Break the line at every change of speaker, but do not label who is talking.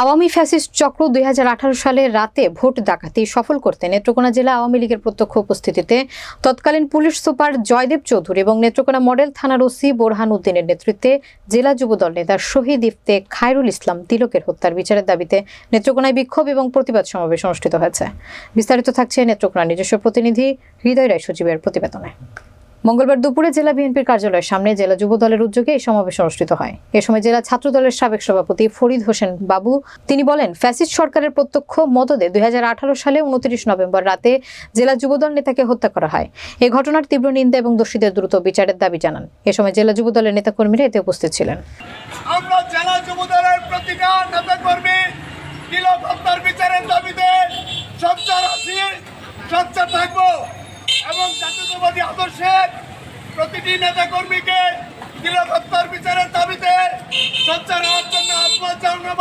Awami fascist চক্র দুই সালের রাতে ভোট ডাকাতি সফল করতে নেত্রকোনা জেলা আওয়ামী লীগের প্রত্যক্ষ উপস্থিতিতে তৎকালীন পুলিশ সুপার জয়দেব চৌধুরী এবং নেত্রকোনা মডেল থানার ওসি বোরহান উদ্দিনের নেতৃত্বে জেলা যুবদল নেতা শহীদ ইফতে খায়রুল ইসলাম তিলকের হত্যার বিচারের দাবিতে নেত্রকোনায় বিক্ষোভ এবং প্রতিবাদ সমাবেশ অনুষ্ঠিত হয়েছে। বিস্তারিত থাকছে নেত্রকোনা নিজস্ব প্রতিনিধি হৃদয় রায় সচিবের প্রতিবেদনে। মঙ্গলবার দুপুরে জেলা বিএনপির কার্যালয়ের সামনে জেলা যুব দলের উদ্যোগে এই সমাবেশ অনুষ্ঠিত হয়। এ সময় জেলা ছাত্র দলের সাবেক সভাপতি ফরিদ হোসেন বাবু, তিনি বলেন, ফ্যাসিস্ট সরকারের প্রত্যক্ষ মদদে দুই সালে উনত্রিশ নভেম্বর রাতে জেলা যুবদল নেতাকে হত্যা করা হয়। এই ঘটনার তীব্র নিন্দা এবং দোষীদের দ্রুত বিচারের দাবি জানান। এ সময় জেলা যুব দলের নেতাকর্মীরা এতে উপস্থিত ছিলেন।
আমরা জেলা জাতীয়তাবাদী আদর্শের প্রতিটি নেতা কর্মীকে হত্যার বিচারের দাবিতে সচ্চার হওয়ার জন্য আহ্বান জানাব।